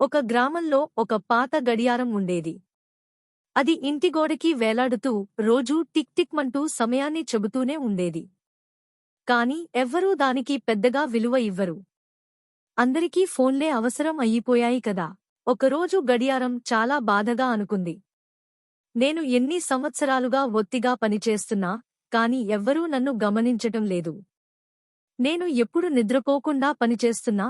ఒక గ్రామంలో ఒక పాత గడియారం ఉండేది. అది ఇంటి గోడకి వేలాడుతూ రోజూ టిక్ టిక్మంటూ సమయాన్ని చెబుతూనే ఉండేది. కాని ఎవ్వరూ దానికి పెద్దగా విలువ ఇవ్వరు. అందరికీ ఫోన్లే అవసరం అయ్యిపోయాయి కదా. ఒకరోజు గడియారం చాలా బాధగా అనుకుంది. నేను ఎన్ని సంవత్సరాలుగా ఒత్తిగా పనిచేస్తున్నా కాని ఎవ్వరూ నన్ను గమనించటం లేదు. నేను ఎప్పుడు నిద్రపోకుండా పనిచేస్తున్నా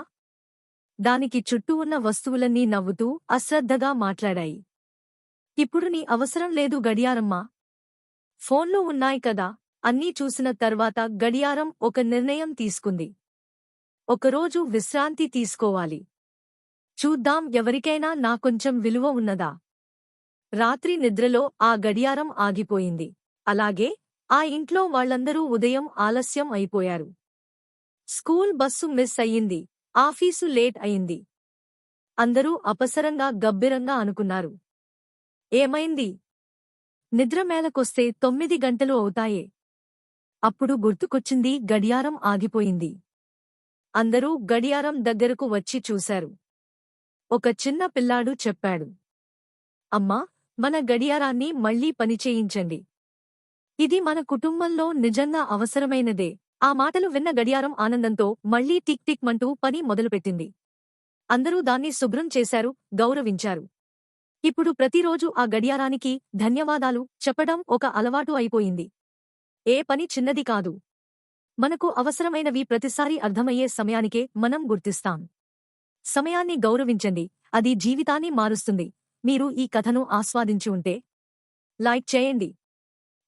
దానికి చుట్టూ ఉన్న వస్తువులన్నీ నవ్వుతూ అశ్రద్ధగా మాట్లాడాయి. ఇప్పుడు నీ అవసరం లేదు గడియారమ్మా. ఫోన్లు ఉన్నాయి కదా అన్నీ చూసిన తర్వాత గడియారం ఒక నిర్ణయం తీసుకుంది. ఒకరోజు విశ్రాంతి తీసుకోవాలి. చూద్దాం ఎవరికైనా నా కొంచెం విలువ ఉన్నదా. రాత్రి నిద్రలో ఆ గడియారం ఆగిపోయింది. అలాగే ఆ ఇంట్లో వాళ్ళందరూ ఉదయం ఆలస్యం అయిపోయారు. స్కూల్ బస్సు మిస్ అయ్యింది. ఆఫీసు లేట్ అయింది. అందరూ అపసరంగా గబ్బిరంగా అనుకున్నారు. ఏమైంది? నిద్ర మేలకొస్తే తొమ్మిది గంటలు అవుతాయే. అప్పుడు గుర్తుకొచ్చింది గడియారం ఆగిపోయింది. అందరూ గడియారం దగ్గరకు వచ్చి చూశారు. ఒక చిన్న పిల్లాడు చెప్పాడు. అమ్మా మన గడియారాన్ని మళ్ళీ పనిచేయించండి. ఇది మన కుటుంబంలో నిజంగా అవసరమైనదే. ఆ మాటలు విన్న గడియారం ఆనందంతో మళ్ళీ టిక్ టిక్ మంటూ పని మొదలుపెట్టింది. అందరూ దాన్ని శుభ్రం చేశారు గౌరవించారు. ఇప్పుడు ప్రతిరోజు ఆ గడియారానికి ధన్యవాదాలు చెప్పడం ఒక అలవాటు అయిపోయింది. ఏ పని చిన్నది కాదు. మనకు అవసరమైనవి ప్రతిసారి అర్థమయ్యే సమయానికే మనం గుర్తిస్తాం. సమయాన్ని గౌరవించండి అది జీవితాన్ని మారుస్తుంది. మీరు ఈ కథను ఆస్వాదించి ఉంటే లైక్ చేయండి.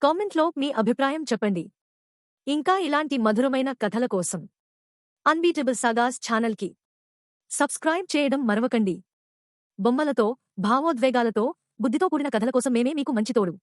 కామెంట్లో మీ అభిప్రాయం చెప్పండి. ఇంకా ఇలాంటి మధురమైన కథల కోసం అన్బీటబుల్ సగాస్ ఛానల్కి సబ్స్క్రైబ్ చేయడం మరవకండి. బొమ్మలతో భావోద్వేగాలతో బుద్ధితో కూడిన కథల కోసం మేమే మీకు మంచి తోడు.